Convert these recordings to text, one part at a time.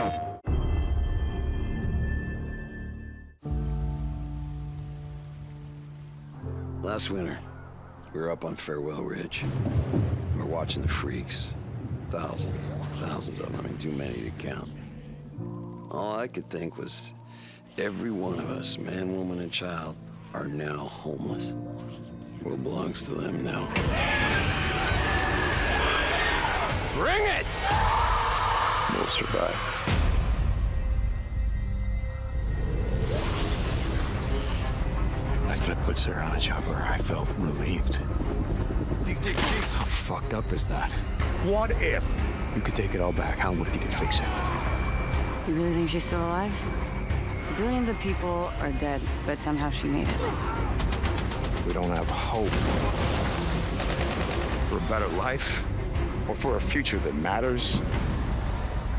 Oh. Last winter, we were up on Farewell Ridge. We were watching the freaks. Thousands, thousands of them. I mean, too many to count. All I could think was every one of us, man, woman, and child, are now homeless. What belongs to them now? Bring it! We'll survive. Put Sarah on a chopper. I felt relieved. How fucked up is that? What if you could take it all back? How would you could fix it? You really think she's still alive? Billions of people are dead, but somehow she made it. We don't have hope for a better life or for a future that matters.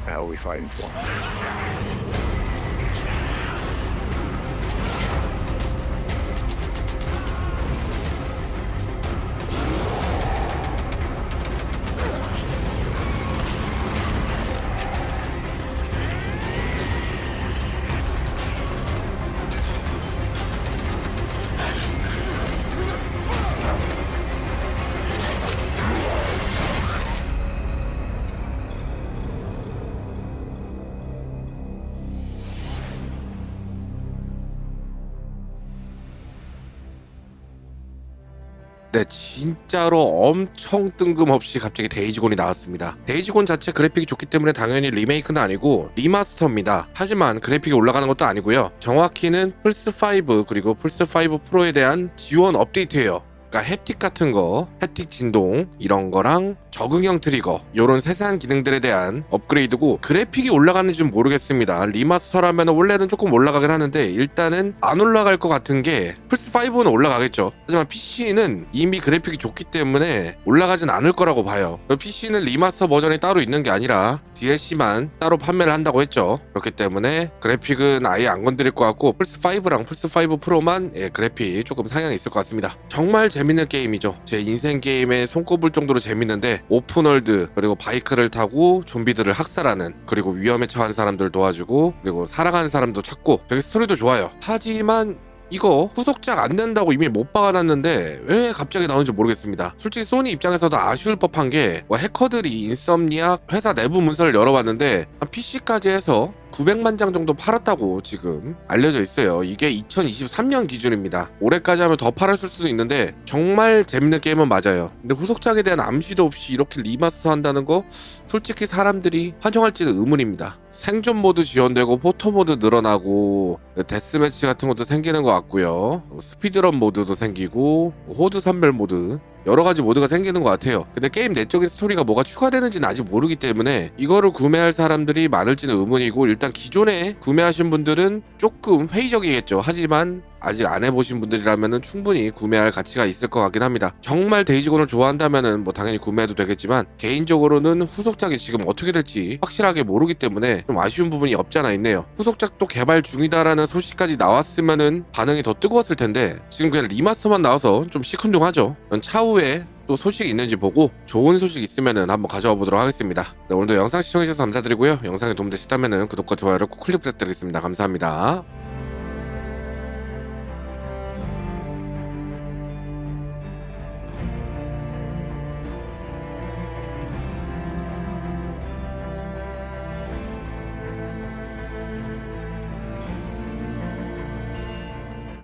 Hell are we fighting for? 네, 진짜로 엄청 뜬금없이 갑자기 데이지곤이 나왔습니다. 데이지곤 자체 그래픽이 좋기 때문에 당연히 리메이크는 아니고 리마스터입니다. 하지만 그래픽이 올라가는 것도 아니고요. 정확히는 플스5 그리고 플스5 프로에 대한 지원 업데이트예요. 그러니까 햅틱 같은 거, 햅틱 진동 이런 거랑 적응형 트리거 이런 세세한 기능들에 대한 업그레이드고 그래픽이 올라가는지 는 모르겠습니다. 리마스터라면 원래는 조금 올라가긴 하는데 일단은 안 올라갈 것 같은 게 플스 5는 올라가겠죠. 하지만 PC는 이미 그래픽이 좋기 때문에 올라가진 않을 거라고 봐요. PC는 리마스터 버전이 따로 있는 게 아니라 DLC만 따로 판매를 한다고 했죠. 그렇기 때문에 그래픽은 아예 안 건드릴 것 같고 플스 5랑 플스 5 프로만 예, 그래픽 조금 상향이 있을 것 같습니다. 정말 재밌는 게임이죠. 제 인생 게임에 손꼽을 정도로 재밌는데 오픈월드 그리고 바이크를 타고 좀비들을 학살하는 그리고 위험에 처한 사람들 도와주고 그리고 살아가는 사람도 찾고 되게 스토리도 좋아요. 하지만 이거 후속작 안 된다고 이미 못 박아놨는데 왜 갑자기 나오는지 모르겠습니다. 솔직히 소니 입장에서도 아쉬울 법한 게뭐 해커들이 인썸니악 회사 내부 문서를 열어봤는데 PC까지 해서 900만 장 정도 팔았다고 지금 알려져 있어요. 이게 2023년 기준입니다. 올해까지 하면 더 팔았을 수도 있는데 정말 재밌는 게임은 맞아요. 근데 후속작에 대한 암시도 없이 이렇게 리마스터 한다는 거 솔직히 사람들이 환영할지는 의문입니다. 생존 모드 지원되고 포토 모드 늘어나고 데스매치 같은 것도 생기는 것 같고요. 스피드런 모드도 생기고 호드 선별 모드 여러 가지 모드가 생기는 것 같아요. 근데 게임 내적인 스토리가 뭐가 추가되는지는 아직 모르기 때문에 이거를 구매할 사람들이 많을지는 의문이고 일단 기존에 구매하신 분들은 조금 회의적이겠죠. 하지만 아직 안 해보신 분들이라면 충분히 구매할 가치가 있을 것 같긴 합니다. 정말 데이지곤을 좋아한다면 뭐 당연히 구매해도 되겠지만 개인적으로는 후속작이 지금 어떻게 될지 확실하게 모르기 때문에 좀 아쉬운 부분이 없지 않아 있네요. 후속작도 개발 중이다라는 소식까지 나왔으면은 반응이 더 뜨거웠을 텐데 지금 그냥 리마스터만 나와서 좀 시큰둥하죠. 차후에 또 소식이 있는지 보고 좋은 소식 있으면은 한번 가져와 보도록 하겠습니다. 네, 오늘도 영상 시청해주셔서 감사드리고요. 영상에 도움되셨다면은 구독과 좋아요를 꼭 클릭 부탁드리겠습니다. 감사합니다.